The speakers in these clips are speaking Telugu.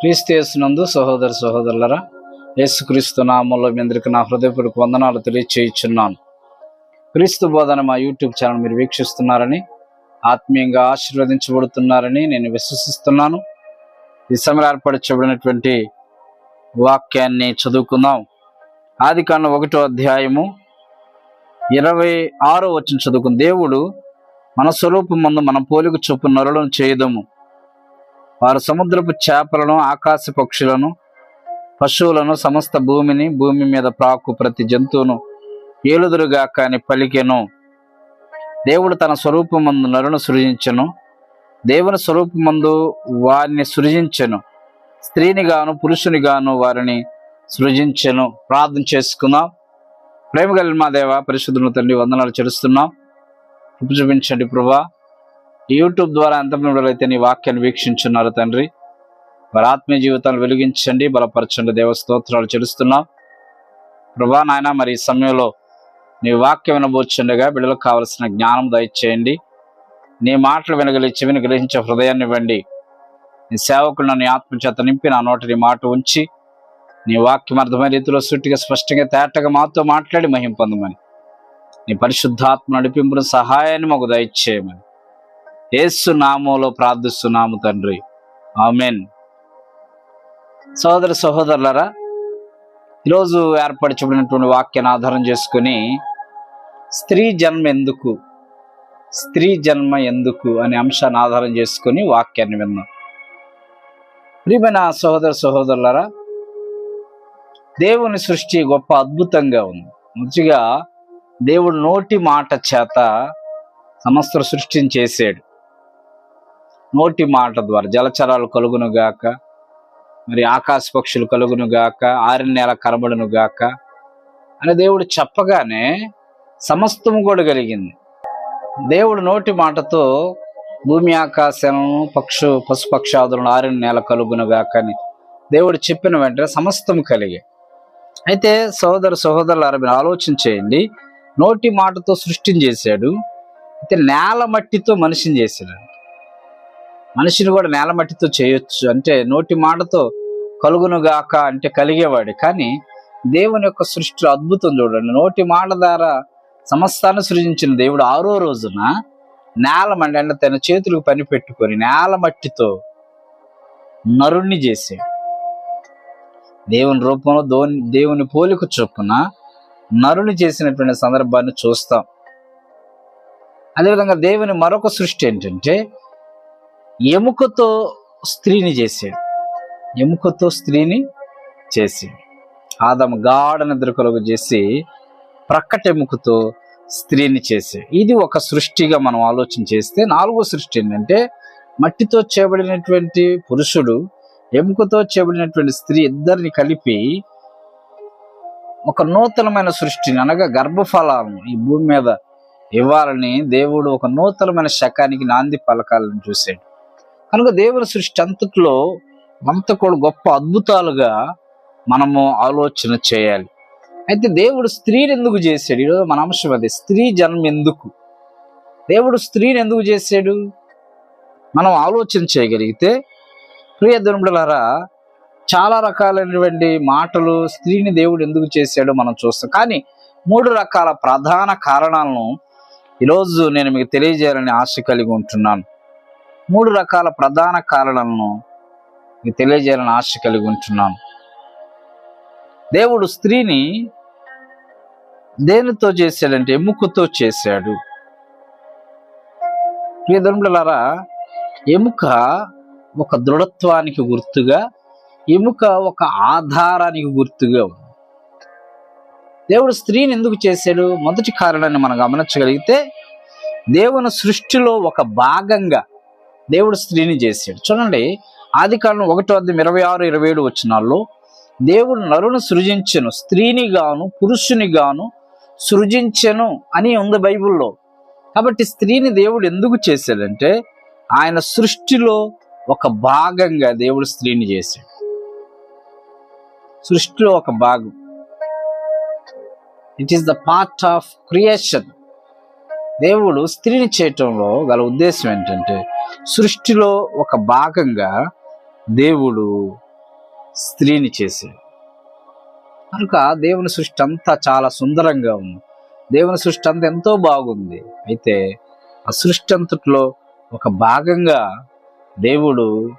క్రీస్తేసునందు సహోదర సహోదరులరా యేసుక్రీస్తు నామంలో మీ అందరికీ నా హృదయపూర్వక వందనాలు తెలియచేయుచున్నాను. క్రీస్తు బోధన మా యూట్యూబ్ ఛానల్ మీరు వీక్షిస్తున్నారని ఆత్మీయంగా ఆశీర్వదించబడుతున్నారని నేను విశ్వసిస్తున్నాను. ఈ సమయం ఏర్పరచబడినటువంటి వాక్యాన్ని చదువుకుందాం. ఆది కాండ ఒకటో అధ్యాయము ఇరవై ఆరో వచ్చిన చదువుకుని దేవుడు మన స్వరూపం మందు మన పోలిక చొప్పు నరులను చేయదము. వారు సముద్రపు చేపలను ఆకాశ పక్షులను పశువులను సమస్త భూమిని భూమి మీద ప్రాకు ప్రతి జంతువును ఏలుదురుగా కాని పలికెను. దేవుడు తన స్వరూపమందు నరును సృజించెను. దేవుని స్వరూపమందు వారిని సృజించెను. స్త్రీనిగాను పురుషునిగాను పురుషుని గాను వారిని సృజించెను. ప్రార్థన చేసుకుందాం. ప్రేమ కలిగిన దేవ పరిశుద్ధుల తండ్రి వందనాలు చేస్తున్నాం చూపించండి ప్రభా. యూట్యూబ్ ద్వారా ఎంతమంది అయితే నీ వాక్యాన్ని వీక్షించున్నారు తండ్రి. వారి ఆత్మీయ జీవితాలు వెలిగించండి బలపరచండి. దేవ స్తోత్రాలు చెల్లిస్తున్నాం. ప్రభా నాయన మరి ఈ సమయంలో నీ వాక్యం వినబోచుండగా బిడ్డలకు కావలసిన జ్ఞానం దయచేయండి. నీ మాటలు వినగలి చెవిని గ్రహించే హృదయాన్ని ఇవ్వండి. నీ సేవకులను నీ ఆత్మ చేత నింపి నా నోటి నీ మాట ఉంచి నీ వాక్యం అర్థమైన రీతిలో సుట్టిగా స్పష్టంగా తేటగా మాతో మాట్లాడి మహిం పొందమని. నీ పరిశుద్ధాత్మ నడిపింపును సహాయాన్ని మాకు దయచేయమని. ఏసు నామంలో ప్రార్థిస్తున్నాము తండ్రి. ఆమెన్. సహోదర సహోదరులరా ఈరోజు ఏర్పరచబడినటువంటి వాక్యాన్ని ఆధారం చేసుకుని స్త్రీ జన్మ ఎందుకు స్త్రీ జన్మ ఎందుకు అనే అంశాన్ని ఆధారం చేసుకుని వాక్యాన్ని విందాం ప్రియమైన సహోదర సహోదరులరా దేవుని సృష్టి గొప్ప అద్భుతంగా ఉంది. మంచిగా దేవుడు నోటి మాట చేత సమస్త సృష్టిని చేసాడు నోటి మాట ద్వారా జలచరాలు కలుగును గాక మరి ఆకాశ పక్షులు కలుగును గాక ఆరిన నేల కనబడును గాక అని దేవుడు చెప్పగానే సమస్తము కూడా కలిగింది. దేవుడు నోటి మాటతో భూమి ఆకాశాలను పక్షు పశుపక్షాదులను ఆరిన నేల కలుగును గాక అని దేవుడు చెప్పిన వెంటనే సమస్తము కలిగే. అయితే సహోదర సహోదరులారా మీరు ఆలోచన చేయండి. నోటి మాటతో సృష్టిని చేశాడు అయితే నేల మట్టితో మనిషిని చేశాడు. మనిషిని కూడా నేల మట్టితో చేయొచ్చు. అంటే నోటి మాటతో కలుగునుగాక అంటే కలిగేవాడు. కానీ దేవుని యొక్క సృష్టి అద్భుతం చూడండి. నోటి మాట ద్వారా సమస్తాన్ని సృజించిన దేవుడు ఆరో రోజున నేల మట్టి అంటే తన చేతులకు పని పెట్టుకొని నేల మట్టితో నరుణ్ణి చేశాడు. దేవుని రూపంలో దోని దేవుని పోలిక చొప్పున నరుని చేసినటువంటి సందర్భాన్ని చూస్తాం. అదేవిధంగా దేవుని మరొక సృష్టి ఏంటంటే ఎముకతో స్త్రీని చేసాడు. ఎముకతో స్త్రీని చేసాడు. ఆదము గాఢ నిద్ర చేసి ప్రక్కట ఎముకతో స్త్రీని చేసాడు. ఇది ఒక సృష్టిగా మనం ఆలోచన చేస్తే నాలుగో సృష్టి ఏంటంటే మట్టితో చేయబడినటువంటి పురుషుడు ఎముకతో చేయబడినటువంటి స్త్రీ ఇద్దరిని కలిపి ఒక నూతనమైన సృష్టిని అనగా గర్భఫలాలను ఈ భూమి మీద ఇవ్వాలని దేవుడు ఒక నూతనమైన శకానికి నాంది పలకాలని చూశాడు కనుక దేవుని సృష్టి అంతట్లో అంత కూడా గొప్ప అద్భుతాలుగా మనము ఆలోచన చేయాలి. అయితే దేవుడు స్త్రీని ఎందుకు చేశాడు? ఈరోజు మన అంశం అది స్త్రీ జన్మ ఎందుకు? దేవుడు స్త్రీని ఎందుకు చేశాడు? మనం ఆలోచన చేయగలిగితే ప్రియ దుర్ముడులారా చాలా రకాలైనటువంటి మాటలు స్త్రీని దేవుడు ఎందుకు చేశాడో మనం చూస్తాం. కానీ మూడు రకాల ప్రధాన కారణాలను ఈరోజు నేను మీకు తెలియజేయాలని ఆశ కలిగి ఉంటున్నాను. మూడు రకాల ప్రధాన కారణాలను మీకు తెలియజేయాలని ఆశ కలిగి ఉంటున్నాను. దేవుడు స్త్రీని దేనితో చేశాడంటే ఎముకతో చేశాడు. ప్రియ ఎముక ఒక దృఢత్వానికి గుర్తుగా ఎముక ఒక ఆధారానికి గుర్తుగా ఉంది. దేవుడు స్త్రీని ఎందుకు చేశాడు? మొదటి కారణాన్ని మనం గమనించగలిగితే దేవుని సృష్టిలో ఒక భాగంగా దేవుడు స్త్రీని చేశాడు. చూడండి ఆది కాలం ఒకటో అద్దెం ఇరవై ఆరు ఇరవై ఏడు వచ్చినాల్లో దేవుడు నరును సృజించను స్త్రీని గాను పురుషుని గాను సృజించెను అని ఉంది బైబిల్లో. కాబట్టి స్త్రీని దేవుడు ఎందుకు చేశాడంటే ఆయన సృష్టిలో ఒక భాగంగా దేవుడు స్త్రీని చేశాడు. సృష్టిలో ఒక భాగం. It is the part of creation దేవుడు స్త్రీని చేయటంలో గల ఉద్దేశం ఏంటంటే సృష్టిలో ఒక భాగంగా దేవుడు స్త్రీని చేశాడు. కనుక దేవుని సృష్టి అంతా చాలా సుందరంగా ఉంది. దేవుని సృష్టి అంతా ఎంతో బాగుంది. అయితే ఆ సృష్టి అంతట్లో ఒక భాగంగా దేవుడు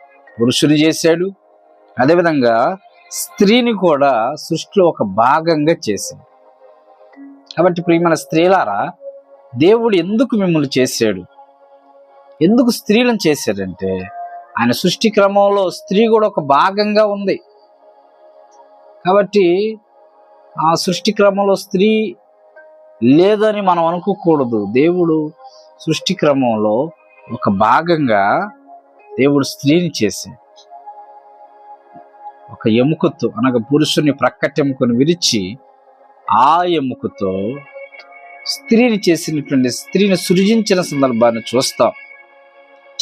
పురుషుని చేశాడు. అదేవిధంగా స్త్రీని కూడా సృష్టిలో ఒక భాగంగా చేశాడు. కాబట్టి ప్రియమైన స్త్రీలారా దేవుడు ఎందుకు మిమ్మల్ని చేశాడు? ఎందుకు స్త్రీలను చేశాడంటే ఆయన సృష్టి క్రమంలో స్త్రీ కూడా ఒక భాగంగా ఉంది. కాబట్టి ఆ సృష్టి క్రమంలో స్త్రీ లేదని మనం అనుకోకూడదు. దేవుడు సృష్టి క్రమంలో ఒక భాగంగా దేవుడు స్త్రీని చేశాడు. ఒక ఎముకతో అనగా పురుషుని ప్రక్కటెముకను విరిచి ఆ ఎముకతో స్త్రీని చేసినటువంటి స్త్రీని సృజించిన సందర్భాన్ని చూస్తాం.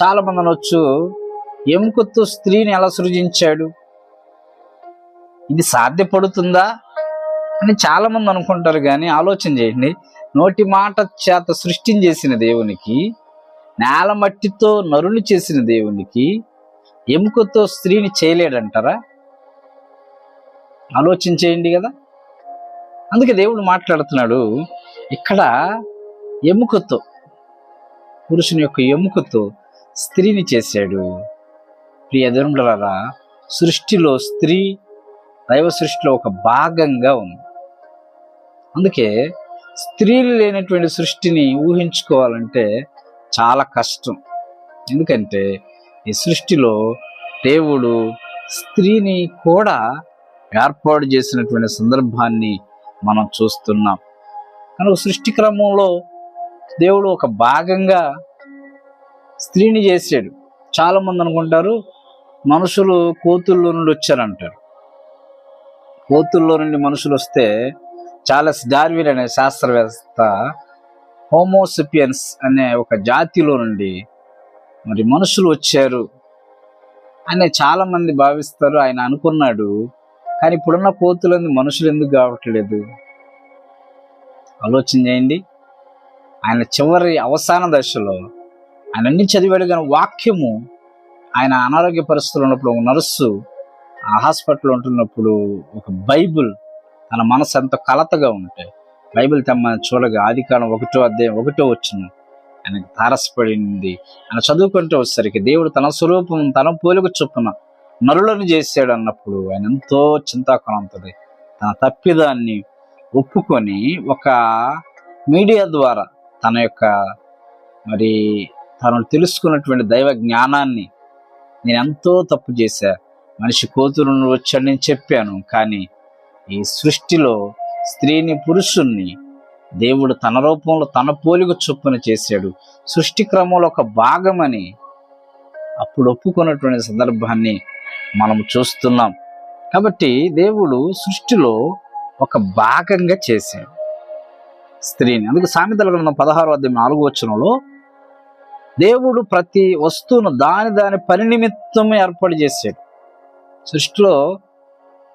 చాలా మంది అనొచ్చు ఎముకతో స్త్రీని ఎలా సృజించాడు? ఇది సాధ్యపడుతుందా? అని చాలా మంది అనుకుంటారు కానీ ఆలోచన చేయండి. నోటి మాట చేత సృష్టిని చేసిన దేవునికి నేల మట్టితో నరుని చేసిన దేవునికి ఎముకతో స్త్రీని చేయలేడంటారా? ఆలోచించేయండి కదా. అందుకే దేవుడు మాట్లాడుతున్నాడు ఇక్కడ ఎముకతో పురుషుని యొక్క ఎముకతో స్త్రీని చేశాడు. ప్రియ సృష్టిలో స్త్రీ దైవ సృష్టిలో ఒక భాగంగా ఉంది. అందుకే స్త్రీలు లేనటువంటి సృష్టిని ఊహించుకోవాలంటే చాలా కష్టం. ఎందుకంటే ఈ సృష్టిలో దేవుడు స్త్రీని కూడా ఏర్పాటు చేసినటువంటి సందర్భాన్ని మనం చూస్తున్నాం. కనుక సృష్టి క్రమంలో దేవుడు ఒక భాగంగా స్త్రీని చేశాడు. చాలా మంది అనుకుంటారు మనుషులు కోతుల్లో నుండి వచ్చారంటారు. కోతుల్లో నుండి మనుషులు వస్తే చాలా డార్విన్ అనే శాస్త్రవేత్త హోమోసిపియన్స్ అనే ఒక జాతిలో నుండి మరి మనుషులు వచ్చారు అని చాలా మంది భావిస్తారు ఆయన అనుకున్నాడు. కానీ ఇప్పుడున్న కోతులంది మనుషులు ఎందుకు కావట్లేదు? ఆలోచన చేయండి. ఆయన చివరి అవసాన దశలో ఆయన అన్ని చదివాడు కానీ వాక్యము ఆయన అనారోగ్య పరిస్థితులు ఉన్నప్పుడు ఒక నర్సు ఆ హాస్పిటల్లో ఉంటున్నప్పుడు ఒక బైబిల్ తన మనసు ఎంత కలతగా ఉంటే బైబిల్ తెమ్మని చూడగా ఆది కాలం ఒకటో అధ్యాయం ఒకటో వచ్చిన ఆయనకు తారసపడింది. ఆయన చదువుకుంటూ వచ్చేసరికి దేవుడు తన స్వరూపం తన పోలిక చొప్పున నరులను చేశాడు అన్నప్పుడు ఆయన ఎంతో చింతాకులంతది తన తప్పిదాన్ని ఒప్పుకొని ఒక మీడియా ద్వారా తన యొక్క మరి తను తెలుసుకున్నటువంటి దైవ జ్ఞానాన్ని నేను ఎంతో తప్పు చేశా. మనిషి కోతులను వచ్చాడు నేను చెప్పాను. కానీ ఈ సృష్టిలో స్త్రీని పురుషుణ్ణి దేవుడు తన రూపంలో తన పోలిక చొప్పున చేశాడు. సృష్టి క్రమంలో ఒక భాగమని అప్పుడు ఒప్పుకున్నటువంటి సందర్భాన్ని మనం చూస్తున్నాం. కాబట్టి దేవుడు సృష్టిలో ఒక భాగంగా చేశాడు. స్త్రీని అందుకు సామెతల గ్రంథం పదహారు అధ్యాయం నాలుగు వచనంలో దేవుడు ప్రతి వస్తువును దాని దాని పని నిమిత్తం ఏర్పాటు చేశాడు. సృష్టిలో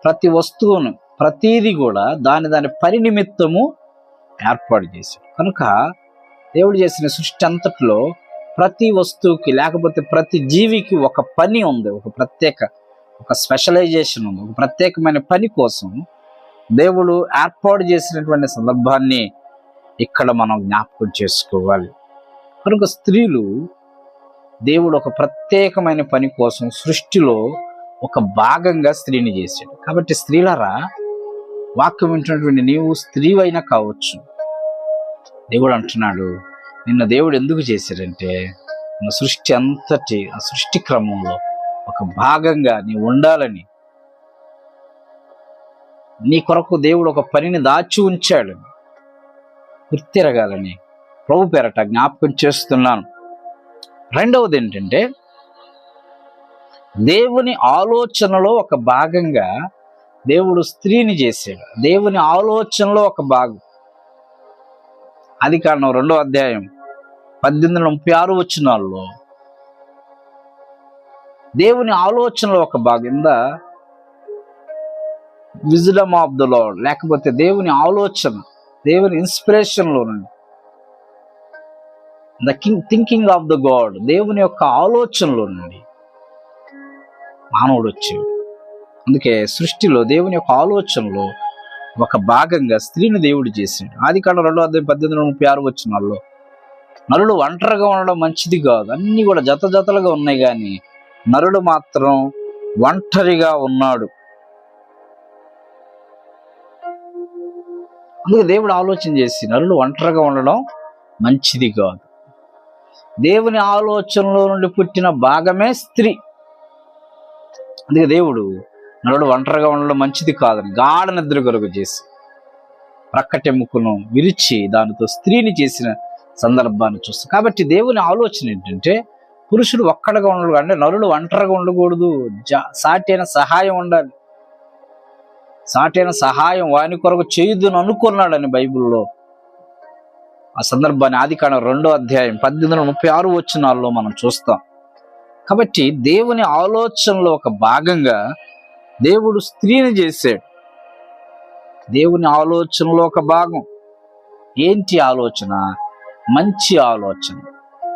ప్రతి వస్తువును ప్రతీది కూడా దాని దాని పని నిమిత్తము ఏర్పాటు చేశాడు. కనుక దేవుడు చేసిన సృష్టి అంతట్లో ప్రతి వస్తువుకి లేకపోతే ప్రతి జీవికి ఒక పని ఉంది. ఒక ప్రత్యేక ఒక స్పెషలైజేషన్ ఉంది. ఒక ప్రత్యేకమైన పని కోసం దేవుడు ఏర్పాటు చేసినటువంటి సందర్భాన్ని ఇక్కడ మనం జ్ఞాపకం చేసుకోవాలి. కనుక స్త్రీలు దేవుడు ఒక ప్రత్యేకమైన పని కోసం సృష్టిలో ఒక భాగంగా స్త్రీని చేశాడు. కాబట్టి స్త్రీలరా వాక్యం వింటున్నటువంటి నీవు స్త్రీవైనా కావచ్చు. దేవుడు అంటున్నాడు నిన్న దేవుడు ఎందుకు చేశాడంటే మన సృష్టి అంతటి ఆ సృష్టి క్రమంలో ఒక భాగంగా నీవు ఉండాలని నీ కొరకు దేవుడు ఒక పనిని దాచి ఉంచాడు. గుర్తిరగాలని ప్రభు పేరట జ్ఞాపకం చేస్తున్నాను. రెండవది ఏంటంటే దేవుని ఆలోచనలో ఒక భాగంగా దేవుడు స్త్రీని చేశాడు. దేవుని ఆలోచనలో ఒక భాగం. అది కారణం రెండో అధ్యాయం పద్దెనిమిది వందల ముప్పై ఆరు వచ్చినాల్లో దేవుని ఆలోచనలో ఒక భాగంగా విజడమ్ ఆఫ్ ద లాడ్ లేకపోతే దేవుని ఆలోచన దేవుని ఇన్స్పిరేషన్లో నుండి the king thinking of the god దేవుని యొక్క ఆలోచనలో నుండి మానవుడు వచ్చాడు. అందుకే సృష్టిలో దేవుని యొక్క ఆలోచనలో ఒక భాగంగా స్త్రీని దేవుడు చేశాడు. ఆది కాండ రెండో అధ్యాయం పద్దెనిమిది వందల ముప్పై ఆరు వచ్చినాల్లో నరుడు ఒంటరిగా ఉండడం మంచిది కాదు. అన్ని కూడా జత జతలుగా ఉన్నాయి కానీ నరుడు మాత్రం ఒంటరిగా ఉన్నాడు. అందుకే దేవుడు ఆలోచన చేసి నరులు ఒంటరిగా ఉండడం మంచిది కాదు. దేవుని ఆలోచనలో నుండి పుట్టిన భాగమే స్త్రీ. అందుకే దేవుడు నరుడు ఒంటరిగా ఉండడం మంచిది కాదని గాఢ నిద్ర కొరకు చేసి ప్రక్కటెముకను విరిచి దానితో స్త్రీని చేసిన సందర్భాన్ని చూస్తాం. కాబట్టి దేవుని ఆలోచన ఏంటంటే పురుషుడు ఒక్కడగా ఉండడు అంటే నరుడు ఒంటరిగా ఉండకూడదు. జా- సాటి అయిన సహాయం ఉండాలి. సాటి అయిన సహాయం వాని కొరకు చేయుదును అనుకున్నాడని బైబిల్లో. ఆ సందర్భాన్ని ఆది కాండం రెండో అధ్యాయం పద్దెనిమిది వందల ముప్పై ఆరు వచ్చినాల్లో మనం చూస్తాం. కాబట్టి దేవుని ఆలోచనలో ఒక భాగంగా దేవుడు స్త్రీని చేశాడు. దేవుని ఆలోచనలో ఒక భాగం. ఏంటి ఆలోచన? మంచి ఆలోచన.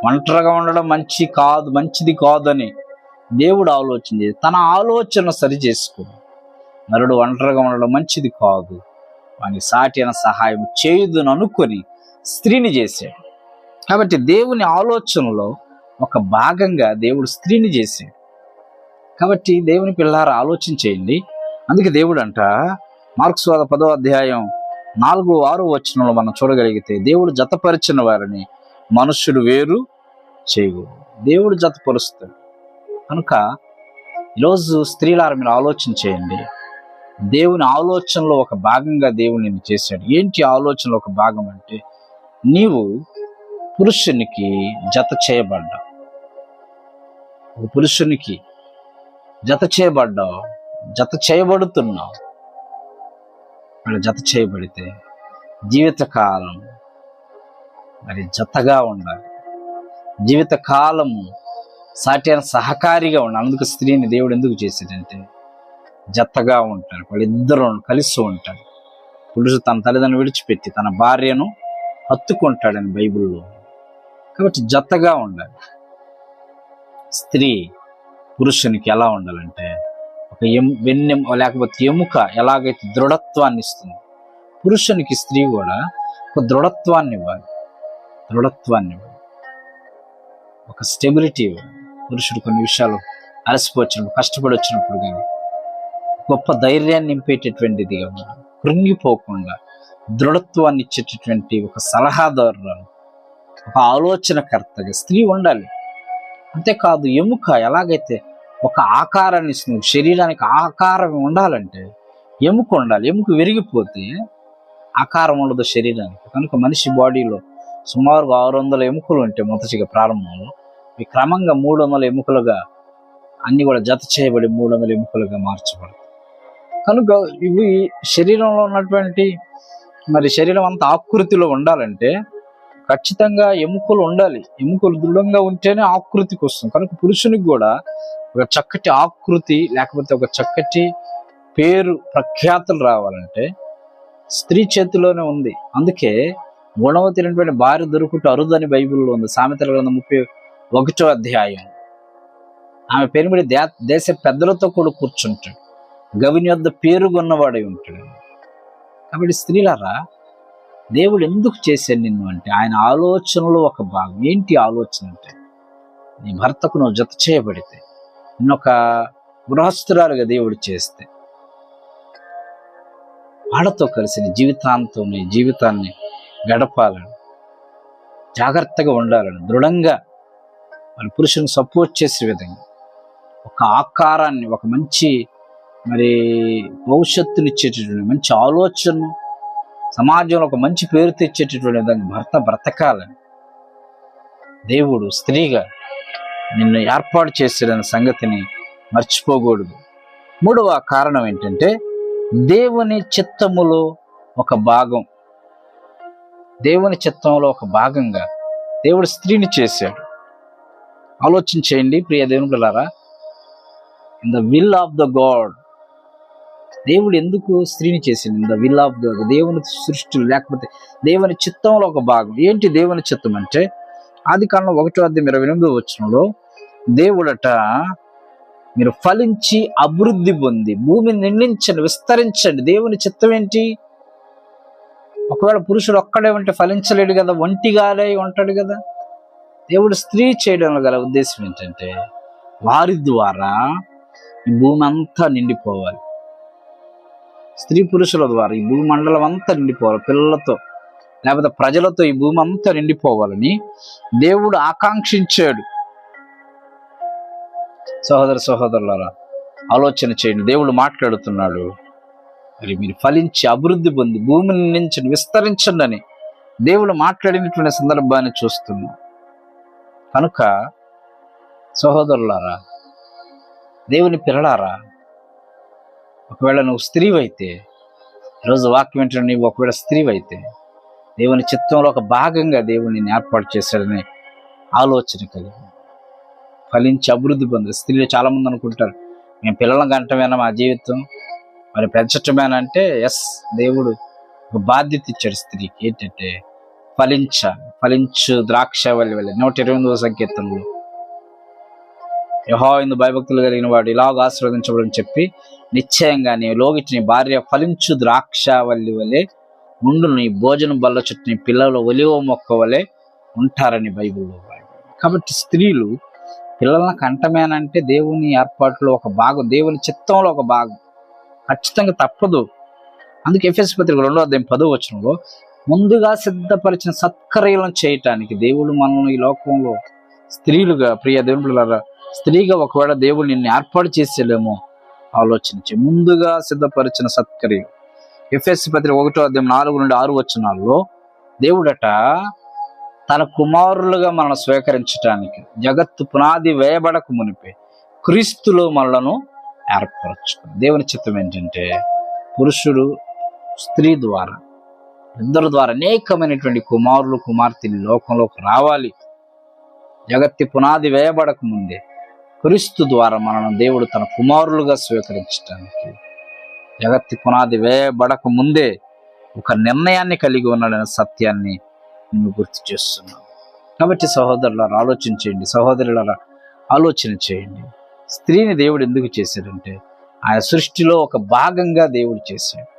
ఒంటరిగా ఉండడం మంచి కాదు మంచిది కాదని దేవుడు ఆలోచన చేసి తన ఆలోచన సరి చేసుకుంది నరుడు ఒంటరిగా ఉండడం మంచిది కాదు. వాని సాటి అయిన సహాయం చేయుదును అనుకొని స్త్రీని చేశాడు. కాబట్టి దేవుని ఆలోచనలో ఒక భాగంగా దేవుడు స్త్రీని చేశాడు. కాబట్టి దేవుని పిల్లారా ఆలోచన చేయండి. అందుకే దేవుడు అంట మార్క్స్వాద పదో అధ్యాయం నాలుగు ఆరు వచనంలో మనం చూడగలిగితే దేవుడు జతపరిచిన వారిని మనుష్యుడు వేరు చేయు దేవుడు జతపరుస్తాడు. కనుక ఈరోజు స్త్రీలారా మీరు ఆలోచన చేయండి. దేవుని ఆలోచనలో ఒక భాగంగా దేవుడు నిన్ను చేశాడు. ఏంటి ఆలోచనలో ఒక భాగం అంటే నీవు పురుషునికి జత చేయబడ్డావు. ఒక పురుషునికి జత చేయబడ్డావు జత చేయబడుతున్నావు. మరి జత చేయబడితే జీవితకాలం మరి జతగా ఉండాలి. జీవితకాలము సాటి సహకారిగా ఉండాలి. అందుకు స్త్రీని దేవుడు ఎందుకు చేశాడంటే జత్తగా ఉంటారు. వాళ్ళిద్దరూ కలిసి ఉంటారు. పురుషు తన తల్లిదండ్రులు విడిచిపెట్టి తన భార్యను హత్తుకుంటాడని బైబిల్లో. కాబట్టి జత్తగా ఉండాలి. స్త్రీ పురుషునికి ఎలా ఉండాలంటే ఒక ఎం వెన్నెం లేకపోతే ఎముక ఎలాగైతే దృఢత్వాన్ని ఇస్తుంది పురుషునికి స్త్రీ కూడా ఒక దృఢత్వాన్ని ఇవ్వాలి. దృఢత్వాన్ని ఇవ్వాలి. ఒక స్టెబిలిటీ ఇవ్వాలి. పురుషుడు కొన్ని విషయాలు అలసిపోచ్చినప్పుడు కష్టపడి వచ్చినప్పుడు కానీ గొప్ప ధైర్యాన్ని నింపేటటువంటిదిగా ఉండాలి. కృంగిపోకుండా దృఢత్వాన్ని ఇచ్చేటటువంటి ఒక సలహాదారు ఒక ఆలోచనకర్తగా స్త్రీ ఉండాలి. అంతేకాదు ఎముక ఎలాగైతే ఒక ఆకారాన్ని ఇస్తుంది శరీరానికి ఆకారం ఉండాలంటే ఎముక ఉండాలి. ఎముక విరిగిపోతే ఆకారం ఉండదు శరీరానికి. కనుక మనిషి బాడీలో సుమారుగా ఆరు వందల ఎముకలు ఉంటాయి మొదటిగా ప్రారంభంలో ఇవి క్రమంగా మూడు వందల ఎముకలుగా అన్ని కూడా జత చేయబడి మూడు వందల ఎముకలుగా మార్చబడతాయి. కనుక ఇవి శరీరంలో ఉన్నటువంటి మరి శరీరం అంత ఆకృతిలో ఉండాలంటే ఖచ్చితంగా ఎముకలు ఉండాలి. ఎముకలు దృఢంగా ఉంటేనే ఆకృతికి వస్తుంది. కనుక పురుషునికి కూడా ఒక చక్కటి ఆకృతి లేకపోతే ఒక చక్కటి పేరు ప్రఖ్యాతులు రావాలంటే స్త్రీ చేతిలోనే ఉంది. అందుకే గుణవతినటువంటి భార్య దొరుకుట అరుదని బైబిల్లో ఉంది. సామెతల గ్రంథం ముప్పై ఒకటో అధ్యాయం. ఆమె పెనిమిడి దే దేశ పెద్దలతో కూడా కూర్చుంటాడు. గవిని వద్ద పేరుగొన్నవాడై ఉంటాడు. కాబట్టి స్త్రీలారా దేవుడు ఎందుకు చేశాడు నిన్ను అంటే ఆయన ఆలోచనలో ఒక భాగం. ఏంటి ఆలోచన అంటే నీ భర్తకు నువ్వు జత చేయబడితే నిన్నొక గృహస్థురాలుగా దేవుడు చేస్తే వాళ్ళతో కలిసి నీ జీవితాంతం నీ జీవితాన్ని గడపాలని జాగ్రత్తగా ఉండాలని దృఢంగా వాళ్ళ పురుషుని సపోర్ట్ చేసే విధంగా ఒక ఆకారాన్ని ఒక మంచి మరి భవిష్యత్తుని ఇచ్చేటటువంటి మంచి ఆలోచన సమాజంలో ఒక మంచి పేరు తెచ్చేటటువంటి విధంగా భర్త బ్రతకాలని దేవుడు స్త్రీగా నిన్ను ఏర్పాటు చేసేదన్న సంగతిని మర్చిపోకూడదు. మూడవ కారణం ఏంటంటే దేవుని చిత్తములో ఒక భాగం. దేవుని చిత్తంలో ఒక భాగంగా దేవుడు స్త్రీని చేశాడు. ఆలోచన చేయండి ప్రియ దేవుని పిల్లారా in the will of the god దేవుడు ఎందుకు స్త్రీని చేసింది? ద విల్ ఆఫ్ దేవుని సృష్టి లేకపోతే దేవుని చిత్తంలో ఒక భాగం. ఏంటి దేవుని చిత్తం అంటే? ఆది కాలంలో ఒకటో అర్థం ఇరవై ఎనిమిదో వచ్చినలో దేవుడట మీరు ఫలించి అభివృద్ధి పొంది భూమిని నిండించండి విస్తరించండి. దేవుని చిత్తం ఏంటి? ఒకవేళ పురుషుడు ఒక్కడే ఉంటే ఫలించలేడు కదా ఒంటిగాలే ఉంటాడు కదా. దేవుడు స్త్రీ చేయడంలో గల ఉద్దేశం ఏంటంటే వారి ద్వారా ఈ భూమి అంతా నిండిపోవాలి. స్త్రీ పురుషుల ద్వారా ఈ భూమి మండలం అంతా నిండిపోవాలి పిల్లలతో లేకపోతే ప్రజలతో ఈ భూమి అంతా నిండిపోవాలని దేవుడు ఆకాంక్షించాడు. సహోదర సహోదరులారా ఆలోచన చేయండి. దేవుడు మాట్లాడుతున్నాడు. మరి మీరు ఫలించి అభివృద్ధి పొంది భూమిని నుంచి విస్తరించండి అని దేవుడు మాట్లాడినటువంటి సందర్భాన్ని చూస్తున్నాం. కనుక సహోదరులారా దేవుని పిల్లలారా ఒకవేళ నువ్వు స్త్రీవైతే ఈరోజు వాక్యం ఏంటంటే నీవు ఒకవేళ స్త్రీవైతే దేవుని చిత్తంలో ఒక భాగంగా దేవుని ఏర్పాటు చేశాడని ఆలోచన కలిగి ఫలించి అభివృద్ధి పొందారు స్త్రీలు చాలామంది అనుకుంటారు మేము పిల్లలను కంటమేనా మా జీవితం? మరి పెంచటమేనంటే ఎస్ దేవుడు ఒక బాధ్యత ఇచ్చాడు స్త్రీకి. ఏంటంటే ఫలించాలి ఫలించు ద్రాక్ష వల్లి వెళ్ళి. నూట ఇరవై ఎనిమిదవ యహో ఇందు భయభక్తులు కలిగిన వాడు ఇలాగ ఆశీర్వదించబడని చెప్పి నిశ్చయంగా నీ లోగిటి నీ భార్య ఫలించు ద్రాక్ష వల్లి వలె ముందు నీ భోజనం బల్ల చుట్టూ నీ పిల్లలు ఒలివ మొక్క వలె ఉంటారని బైబిల్లో కాబట్టి స్త్రీలు పిల్లలను కంటమేనంటే దేవుని ఏర్పాట్లో ఒక భాగం దేవుని చిత్తంలో ఒక భాగం. ఖచ్చితంగా తప్పదు. అందుకే ఎఫ్ఎస్ పత్రిక రెండో అధ్యాయం పదో వచనంలో ముందుగా సిద్ధపరిచిన సత్కర్యలను చేయటానికి దేవుడు మనల్ని ఈ లోకంలో స్త్రీలుగా ప్రియ దేవుళ్ళ స్త్రీగా ఒకవేళ దేవుడు నిన్ను ఏర్పాటు చేసేలేమో ఆలోచించి ముందుగా సిద్ధపరిచిన సత్క్రియ ఎఫ్ఎస్ పత్రిక ఒకటో అధ్యాయం నాలుగు నుండి ఆరు వచనాల్లో దేవుడట తన కుమారులుగా మనల్ని స్వీకరించటానికి జగత్తు పునాది వేయబడక మునిపే క్రీస్తులో మనలను ఏర్పరచు దేవుని చిత్తం ఏంటంటే పురుషుడు స్త్రీ ద్వారా ఇద్దరు ద్వారా అనేకమైనటువంటి కుమారులు కుమార్తెలు లోకంలోకి రావాలి. జగత్తి పునాది వేయబడక ముందే క్రీస్తు ద్వారా మనను దేవుడు తన కుమారులుగా స్వీకరించడానికి జగత్తి పునాది వేయబడక ముందే ఒక నిర్ణయాన్ని కలిగి ఉన్నాడనే సత్యాన్ని నేను గుర్తు చేస్తున్నాను కాబట్టి సహోదరులారా ఆలోచించేయండి సహోదరులారా ఆలోచన చేయండి. స్త్రీని దేవుడు ఎందుకు చేశాడంటే ఆయన సృష్టిలో ఒక భాగంగా దేవుడు చేశాడు.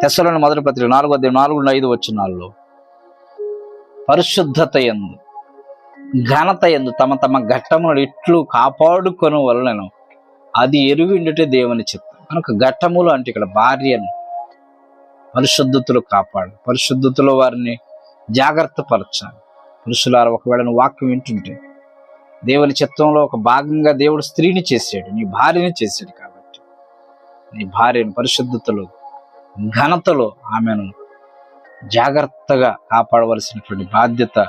తెసలోని మొదటి పత్రిక నాలుగో అధ్యాయం నాలుగు ఐదు వచ్చినాల్లో పరిశుద్ధత ఎందు ఘనత ఎందు తమ తమ ఘట్టములు ఇట్లు కాపాడుకొని వలనను అది ఎరువిండుటే దేవుని చిత్తం. కనుక ఘట్టములు అంటే ఇక్కడ భార్యను పరిశుద్ధతులు కాపాడు. పరిశుద్ధతలో వారిని జాగ్రత్త పరచాలి. పురుషులారు ఒకవేళ నువ్వు వాక్యం వింటుంటే దేవుని చిత్తంలో ఒక భాగంగా దేవుడు స్త్రీని చేశాడు నీ భార్యని చేశాడు కాబట్టి నీ భార్యను పరిశుద్ధతలో ఘనతలో ఆమెను జాగ్రత్తగా కాపాడవలసినటువంటి బాధ్యత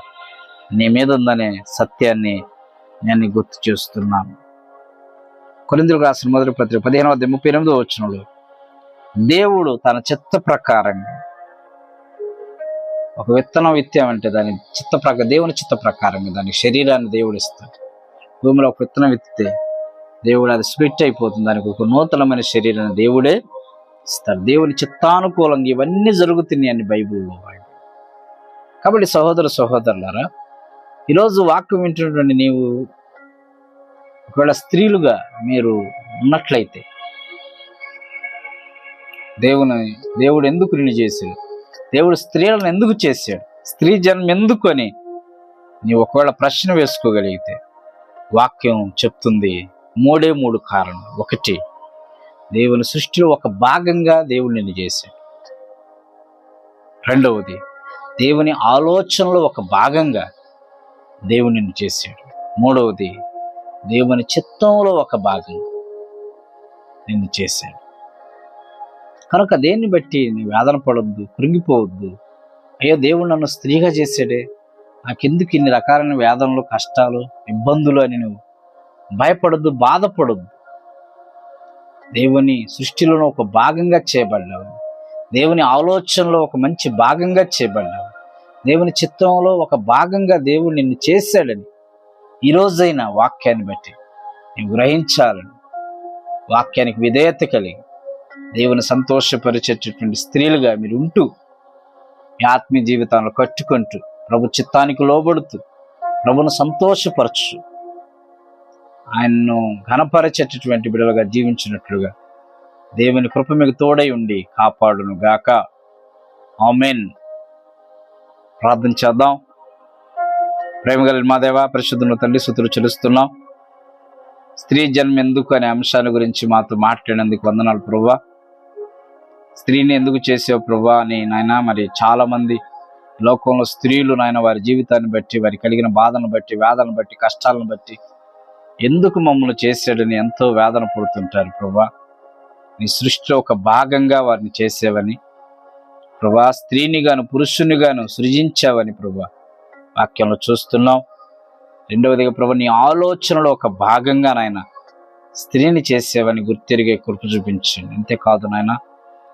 నీ మీద ఉందనే సత్యాన్ని నేను గుర్తు చేస్తున్నాను. కొరిందులకు రాసిన మొదటి పత్రిక పదిహేను అధ్యాయం ముప్పై ఎనిమిదో వచ్చినప్పుడు దేవుడు తన చిత్త ప్రకారంగా ఒక విత్తనం విత్తామంటే దాని చిత్త ప్రకారం దేవుని చిత్త ప్రకారంగా దాని శరీరాన్ని దేవుడు ఇస్తాడు. భూమిలో ఒక విత్తనం విత్తితే దేవుడు అది స్ప్లిట్ అయిపోతుంది. దానికి ఒక నూతనమైన శరీరాన్ని దేవుడే ఇస్తాడు. దేవుని చిత్తానుకూలంగా ఇవన్నీ జరుగుతున్నాయి అని బైబిల్లో వాడు. కాబట్టి సహోదర సహోదరులారా ఈరోజు వాక్యం వింటున్నటువంటి నీవు ఒకవేళ స్త్రీలుగా మీరు ఉన్నట్లయితే దేవుని దేవుడు ఎందుకు రిలీజ్ చేశాడు? దేవుడు స్త్రీలను ఎందుకు చేశాడు? స్త్రీ జన్మ ఎందుకు అని నీవు ఒకవేళ ప్రశ్న వేసుకోగలిగితే వాక్యం చెప్తుంది మూడే మూడు కారణం ఒకటి దేవుని సృష్టిలో ఒక భాగంగా దేవుడు నిన్ను చేశాడు. రెండవది దేవుని ఆలోచనలో ఒక భాగంగా దేవుడు నిన్ను చేశాడు. మూడవది దేవుని చిత్తంలో ఒక భాగం నిన్ను చేశాడు. కనుక దేన్ని బట్టి నీ వేదన పడొద్దు కృంగిపోవద్దు? అయ్యో దేవుడు నన్ను స్త్రీగా చేశాడే. నాకెందుకు ఇన్ని రకాలైన వేదనలు కష్టాలు ఇబ్బందులు అని నువ్వు భయపడొద్దు బాధపడొద్దు? దేవుని సృష్టిలోని ఒక భాగంగా చేయబడ్డావు. దేవుని ఆలోచనలో ఒక మంచి భాగంగా చేయబడ్డావు. దేవుని చిత్తంలో ఒక భాగంగా దేవుడు నిన్ను చేశాడని ఈరోజైన వాక్యాన్ని బట్టి నేను గ్రహించాలని వాక్యానికి విధేయత కలిగి దేవుని సంతోషపరిచేటటువంటి స్త్రీలుగా మీరు ఉంటూ మీ ఆత్మీయ జీవితంలో కట్టుకుంటూ ప్రభు చిత్తానికి లోబడుతూ ప్రభును సంతోషపరచు. ఆయన్ను ఘనపరచేటటువంటి బిడలుగా జీవించినట్లుగా దేవుని కృప మీకు తోడై ఉండి కాపాడును గాక ఆమెన్. ప్రార్థన చేద్దాం. ప్రేమ కలిగిన మా దేవ పరిశుద్ధుల తల్లి సుతులు చెలుస్తున్నాం స్త్రీ జన్మ ఎందుకు అనే అంశాల గురించి మాతో మాట్లాడినందుకు వందనాలు ప్రభా స్త్రీని ఎందుకు చేసావు ప్రభా అని నాయన మరి చాలా మంది లోకంలో స్త్రీలు నాయన వారి జీవితాన్ని బట్టి వారి కలిగిన బాధను బట్టి వేదనను బట్టి కష్టాలను బట్టి ఎందుకు మమ్మల్ని చేసాడని ఎంతో వేదన పడుతుంటారు ప్రభా నీ సృష్టిలో ఒక భాగంగా వారిని చేసేవని ప్రభా స్త్రీని గాను పురుషుని గాను సృజించావని ప్రభా వాక్యంలో చూస్తున్నాం. రెండవదిగా ప్రభు నీ ఆలోచనలో ఒక భాగంగా నాయన స్త్రీని చేసేవని గుర్తిరిగే కృప చూపించండి. అంతేకాదు నాయన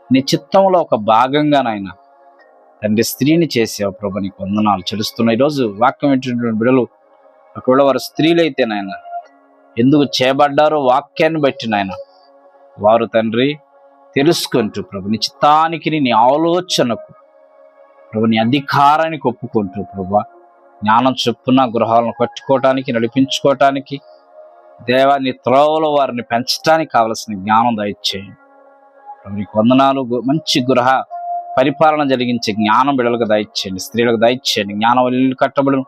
నీ చిత్తంలో ఒక భాగంగా నాయన తండ్రి స్త్రీని చేసావు ప్రభు నీకు వందనాలు చెలుస్తున్నాయి ఈరోజు వాక్యం ఏంటంటే బిడలు ఒకవేళ వారు స్త్రీలైతే నాయన ఎందుకు చేయబడ్డారో వాక్యాన్ని బట్టి నాయన వారు తండ్రి తెలుసుకుంటూ ప్రభు నీ చిత్తానికి నీ ఆలోచనకు ప్రభు నీ అధికారానికి ఒప్పుకుంటూ ప్రభు జ్ఞానం చొప్పున గృహాలను కట్టుకోవటానికి నడిపించుకోవటానికి దేవాన్ని నీ త్రోవలో వారిని పెంచడానికి కావలసిన జ్ఞానం దయచేయండి ప్రభు నీకు వందనాలు గు- మంచి గృహ పరిపాలన జరిగించే జ్ఞానం బిడలకు దయచేయండి స్త్రీలకు దయచేయండి జ్ఞానం ఇల్లు కట్టబడును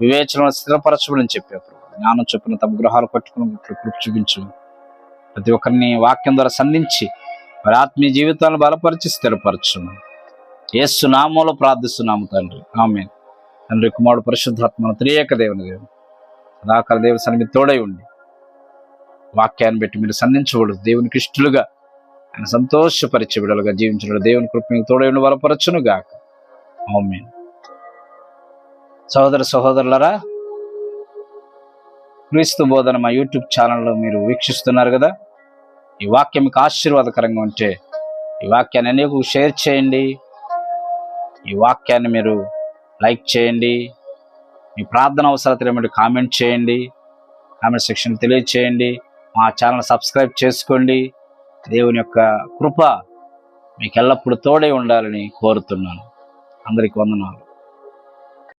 వివేచన స్థిరపరచబడని చెప్పే ప్రభు. జ్ఞానం చొప్పున తమ గృహాలు కట్టుకుని కృప చూపించు. ప్రతి ఒక్కరిని వాక్యం ద్వారా సంధించి మరి ఆత్మీయ జీవితాలను బలపరిచి స్థిరపరచును. ఏసు నామంలో ప్రార్థిస్తున్నాము తండ్రి. ఆమె తండ్రి కుమారుడు పరిశుద్ధాత్మ త్రియేక దేవుని దేవుడు. సదాకాల దేవ సన్నిధి తోడై ఉండి వాక్యాన్ని బట్టి మీరు సంధించబడు దేవునికి ఇష్టలుగా ఆయన సంతోషపరిచే బిడలుగా జీవించిన దేవుని కృప మీకు తోడై ఉండి బలపరచును గాక. ఆమె సహోదర సహోదరులరా క్రీస్తు బోధన మా యూట్యూబ్ ఛానల్లో మీరు వీక్షిస్తున్నారు కదా? ఈ వాక్యం మీకు ఆశీర్వాదకరంగా ఉంటే ఈ వాక్యాన్ని అనేక షేర్ చేయండి. ఈ వాక్యాన్ని మీరు లైక్ చేయండి. మీ ప్రార్థన అవసరతలు ఏమంటే కామెంట్ చేయండి. కామెంట్ సెక్షన్ తెలియచేయండి. మా ఛానల్ సబ్స్క్రైబ్ చేసుకోండి. దేవుని యొక్క కృప మీకు ఎల్లప్పుడూ తోడే ఉండాలని కోరుతున్నాను. అందరికి వందనాలు.